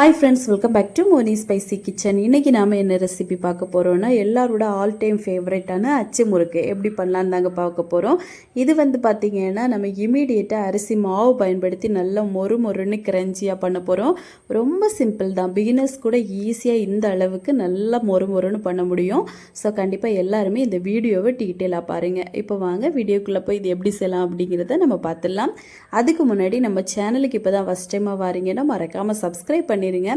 Hi friends welcome back to Moni Spicy Kitchen இன்றைக்கி நாம் என்ன ரெசிபி பார்க்க போகிறோன்னா எல்லாரோட ஆல் டைம் ஃபேவரட்டான அச்சு முறுக்கு. எப்படி பண்ணலான்னு தாங்க பார்க்க போகிறோம் இது வந்து பார்த்திங்கன்னா நம்ம இமீடியட்டாக அரிசி மாவு பயன்படுத்தி நல்லா மொறு மொறுன்னு கிரஞ்சியாக பண்ண போகிறோம் ரொம்ப சிம்பிள் தான். பிகினர்ஸ் கூட ஈஸியாக இந்த அளவுக்கு நல்லா மொறு மொறுன்னு பண்ண முடியும். ஸோ கண்டிப்பாக எல்லாருமே இந்த வீடியோவை டீட்டெயிலாக பாருங்கள் இப்போ வாங்க வீடியோக்குள்ளே போய் இது எப்படி செய்யலாம் அப்படிங்கிறத நம்ம பார்த்துடலாம். அதுக்கு முன்னாடி நம்ம சேனலுக்கு இப்போ தான் ஃபஸ்ட் டைமாக வாரீங்கன்னா மறக்காமல் சப்ஸ்கிரைப் பண்ணிடுங்க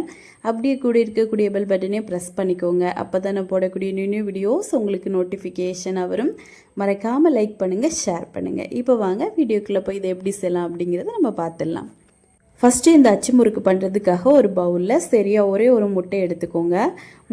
அப்படியே கூட இருக்கக்கூடிய பெல் பட்டனே ப்ரெஸ் பண்ணிக்கோங்க. அப்போ தான் நான் போடக்கூடிய நியூ நியூ வீடியோஸ் உங்களுக்கு நோட்டிஃபிகேஷனாக வரும். மறக்காமல் லைக் பண்ணுங்கள் ஷேர் பண்ணுங்கள் இப்போ வாங்க வீடியோக்குள்ளே போய் இதை எப்படி செய்யலாம் அப்படிங்கிறத நம்ம பார்த்துடலாம். ஃபஸ்ட்டு இந்த அச்சு முறுக்கு பண்ணுறதுக்காக ஒரு பவுலில் சரியாக ஒரே ஒரு முட்டை எடுத்துக்கோங்க.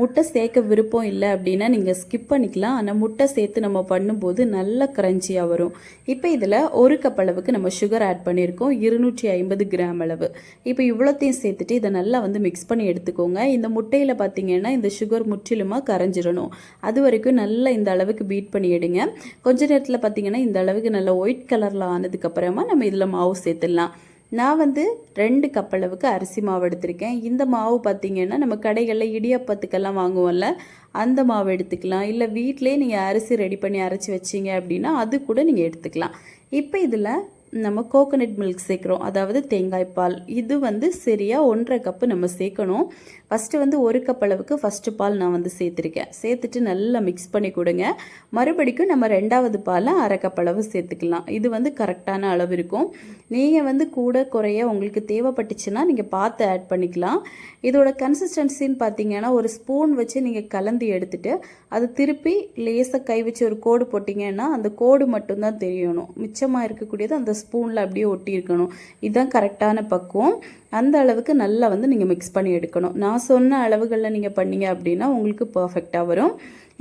முட்டை சேர்க்க விருப்பம் இல்லை அப்படின்னா நீங்கள் ஸ்கிப் பண்ணிக்கலாம். ஆனால் முட்டை சேர்த்து நம்ம பண்ணும்போது நல்ல கிரன்ச்சியாக வரும். இப்போ இதில் ஒரு கப் அளவுக்கு நம்ம சுகர் ஆட் பண்ணியிருக்கோம். இருநூற்றி ஐம்பது கிராம் அளவு. இப்போ இவ்வளோத்தையும் சேர்த்துட்டு இதை நல்லா வந்து மிக்ஸ் பண்ணி எடுத்துக்கோங்க. இந்த முட்டையில் பார்த்தீங்கன்னா இந்த சுகர் முற்றிலுமாக கரைஞ்சிடணும். அது வரைக்கும் நல்லா இந்த அளவுக்கு பீட் பண்ணி எடுங்க. கொஞ்ச நேரத்தில் பார்த்தீங்கன்னா இந்த அளவுக்கு நல்லா ஒயிட் கலரில் ஆனதுக்கப்புறமா நம்ம இதில் மாவு சேர்த்துடலாம். நான் வந்து ரெண்டு கப் அளவுக்கு அரிசி மாவு எடுத்திருக்கேன். இந்த மாவு பார்த்திங்கன்னா நம்ம கடைகளில் இடியாப்பத்துக்கெல்லாம் வாங்குவோம்ல அந்த மாவு எடுத்துக்கலாம். இல்லை வீட்டிலே நீங்கள் அரிசி ரெடி பண்ணி அரைச்சி வச்சிங்க அப்படின்னா அது கூட நீங்கள் எடுத்துக்கலாம். இப்போ இதில் நம்ம கோகோனட் மில்க் சேர்க்குறோம். அதாவது தேங்காய் பால். இது வந்து சரியாக ஒன்றரை கப்பு நம்ம சேர்க்கணும். ஃபஸ்ட்டு வந்து ஒரு கப் அளவுக்கு ஃபஸ்ட்டு பால் நான் வந்து சேர்த்துருக்கேன். சேர்த்துட்டு நல்லா மிக்ஸ் பண்ணி கொடுங்க. மறுபடிக்கும் நம்ம ரெண்டாவது பாலை அரை கப் அளவு சேர்த்துக்கலாம். இது வந்து கரெக்டான அளவு இருக்கும். நீங்கள் வந்து கூட குறைய உங்களுக்கு தேவைப்பட்டுச்சுன்னா நீங்கள் பார்த்து ஆட் பண்ணிக்கலாம். இதோட கன்சிஸ்டன்சின்னு பார்த்தீங்கன்னா ஒரு ஸ்பூன் வச்சு நீங்கள் கலந்து எடுத்துட்டு அது திருப்பி லேசாக கை வச்சு ஒரு கோடு போட்டிங்கன்னா அந்த கோடு மட்டும்தான் தெரியணும். மிச்சமாக இருக்கக்கூடியது அந்த ஸ்பூனில் அப்படியே ஒட்டி இருக்கணும் இதுதான் கரெக்டான பக்குவம். அந்த அளவுக்கு நல்லா வந்து நீங்கள் மிக்ஸ் பண்ணி எடுக்கணும். நான் சொன்ன அளவுகளில் நீங்கள் பண்ணீங்க அப்படின்னா உங்களுக்கு பர்ஃபெக்டாக வரும்.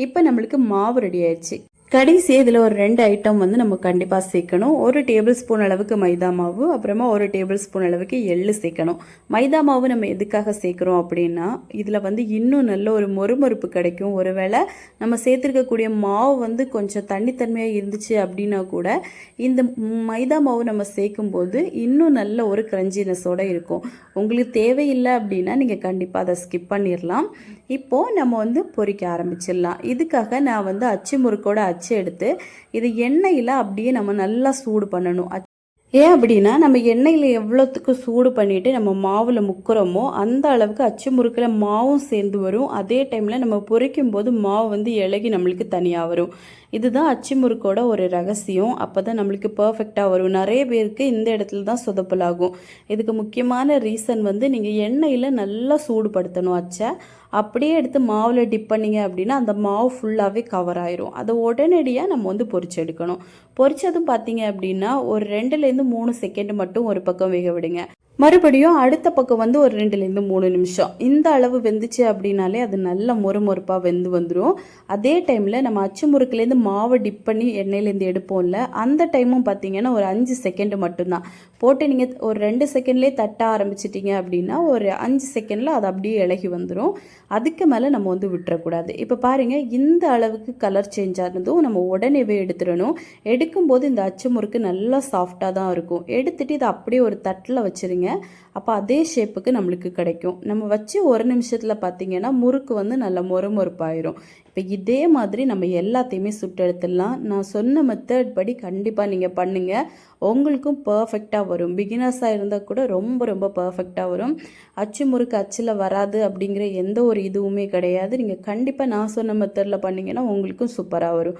இப்போ நம்மளுக்கு மாவு ரெடி ஆயிடுச்சு. கடைசி இதில் ஒரு ரெண்டு ஐட்டம் வந்து நம்ம கண்டிப்பாக சேர்க்கணும். ஒரு டேபிள் ஸ்பூன் அளவுக்கு மைதா மாவு அப்புறமா ஒரு டேபிள் ஸ்பூன் அளவுக்கு எள்ளு சேர்க்கணும். மைதா மாவு நம்ம எதுக்காக சேர்க்குறோம் அப்படின்னா இதில் வந்து இன்னும் நல்ல ஒரு மொறுமொறுப்பு கிடைக்கும். ஒருவேளை நம்ம சேர்த்துருக்கக்கூடிய மாவு வந்து கொஞ்சம் தண்ணித்தன்மையாக இருந்துச்சு அப்படின்னா கூட இந்த மைதா மாவு நம்ம சேர்க்கும்போது இன்னும் நல்ல ஒரு கிரஞ்சினஸோடு இருக்கும். உங்களுக்கு தேவையில்லை அப்படின்னா நீங்கள் கண்டிப்பாக அதை ஸ்கிப் பண்ணிடலாம் இப்போது நம்ம வந்து பொறிக்க ஆரம்பிச்சிடலாம் இதுக்காக நான் வந்து அச்சு முறுக்கோட அச்சு எடுத்து இது எண்ணெயில் அப்படியே நம்ம நல்லா சூடு பண்ணணும். ஏன் அப்படின்னா நம்ம எண்ணெயில் எவ்வளோத்துக்கு சூடு பண்ணிவிட்டு நம்ம மாவில் முக்கிறோமோ அந்த அளவுக்கு அச்சு முறுக்கில் மாவும் சேர்ந்து வரும். அதே டைமில் நம்ம பொரிக்கும் போது மாவு வந்து இலகி நம்மளுக்கு தனியாக வரும். இதுதான் அச்சு முறுக்கோட ஒரு ரகசியம். அப்போ தான் நம்மளுக்கு பர்ஃபெக்டாக வரும். நிறைய பேருக்கு இந்த இடத்துல தான் சொதப்பலாகும். இதுக்கு முக்கியமான ரீசன் வந்து நீங்கள் எண்ணெயில் நல்லா சூடுபடுத்தணும் அச்சை. அப்படியே எடுத்து மாவில் டிப் பண்ணிங்க அப்படின்னா அந்த மாவு ஃபுல்லாகவே கவர் ஆயிரும். அதை உடனடியாக நம்ம வந்து பொறிச்சு எடுக்கணும். பொறிச்சதும் பார்த்தீங்க அப்படின்னா ஒரு ரெண்டுலேருந்து மூணு செகண்ட் மட்டும் ஒரு பக்கம் வேக விடுங்க. மறுபடியும் அடுத்த பக்கம் வந்து ஒரு ரெண்டுலேருந்து மூணு நிமிஷம். இந்த அளவு வெந்துச்சு அப்படின்னாலே அது நல்ல மொறுமொறுப்பாக வெந்து வந்துடும் அதே டைமில் நம்ம அச்சு முறுக்குலேருந்து மாவை டிப் பண்ணி எண்ணெயிலேருந்து எடுப்போம்ல அந்த டைமும் பார்த்தீங்கன்னா ஒரு அஞ்சு செகண்டு மட்டும்தான். போட்டு நீங்கள் ஒரு ரெண்டு செகண்ட்லேயே தட்ட ஆரம்பிச்சிட்டிங்க அப்படின்னா ஒரு அஞ்சு செகண்டில் அது அப்படியே இலகி வந்துடும் அதுக்கு மேலே நம்ம வந்து விட்டுறக்கூடாது. இப்போ பாருங்கள் இந்த அளவுக்கு கலர் சேஞ்ச் ஆனதும் நம்ம உடனேவே எடுத்துடணும். எடுக்கும்போது இந்த அச்சு முறுக்கு நல்லா சாஃப்டாக தான் இருக்கும். எடுத்துகிட்டு இதை அப்படியே ஒரு தட்டில் வச்சுருங்க. அப்போ அதே ஷேப்புக்கு நம்மளுக்கு கிடைக்கும். நம்ம வச்சு ஒரு நிமிஷத்தில் பார்த்தீங்கன்னா முறுக்கு வந்து நல்ல மொறுமொறுப்பாயிரும். இப்போ இதே மாதிரி நம்ம எல்லாத்தையுமே சுட்டெடுத்துடலாம். நான் சொன்ன மெத்தட் படி கண்டிப்பாக நீங்கள் பண்ணுங்கள் உங்களுக்கும் பர்ஃபெக்டாக வரும். பிகினர்ஸாக இருந்தால் கூட ரொம்ப ரொம்ப பர்ஃபெக்டாக வரும். அச்சு முறுக்கு அச்சில் வராது அப்படிங்கிற எந்த ஒரு இதுவுமே கிடையாது. நீங்கள் கண்டிப்பாக நான் சொன்ன மெத்தடில் பண்ணிங்கன்னா உங்களுக்கும் சூப்பராக வரும்.